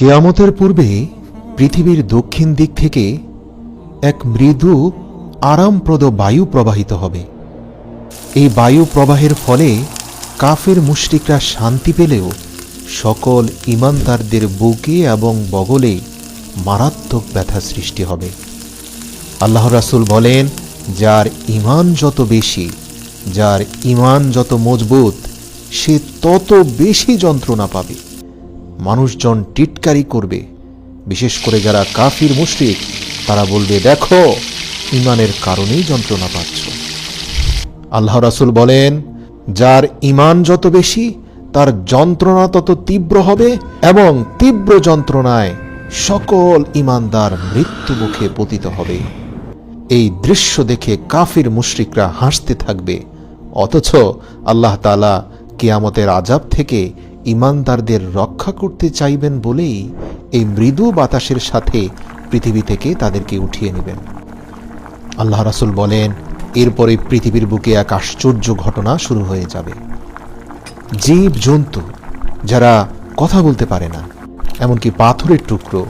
কেয়ামতের পূর্বে পৃথিবীর দক্ষিণ দিক থেকে এক মৃদু, আরামপ্রদ বায়ু প্রবাহিত হবে। এই বায়ু প্রবাহের ফলে কাফের মুশরিকরা শান্তি পেলেও সকল ইমানদারদের বুকে এবং বগলে মারাত্মক ব্যথা সৃষ্টি হবে। আল্লাহ রাসুল বলেন, যার ইমান যত বেশি, যার ইমান যত মজবুত, সে তত বেশি যন্ত্রণা পাবে। মানুষজন টিটকারি করবে। বিশেষ করে যারা কাফির মুশরিক, তারা বলবে, দেখো ইমানের কারণেই যন্ত্রণা পাচ্ছ। আল্লাহ রাসূল বলেন, যার ইমান যত বেশি, তার যন্ত্রণা তত তীব্র হবে এবং তীব্র যন্ত্রণায় সকল ইমানদার মৃত্যু মুখে পতিত হবে। এই দৃশ্য দেখে কাফির মুশরিকরা হাসতে থাকবে। অথচ আল্লাহ তালা কিয়ামতের আজাব থেকে ইমানদারদের রক্ষা করতে চাইবেন বলেই এই মৃদু বাতাসের সাথে পৃথিবী থেকে তাদেরকে উঠিয়ে নেবেন। আল্লাহ রাসুল বলেন, এরপরে পৃথিবীর বুকে এক আশ্চর্য ঘটনা শুরু হয়ে যাবে। জীব জন্তু যারা কথা বলতে পারে না, এমনকি পাথরের টুকরো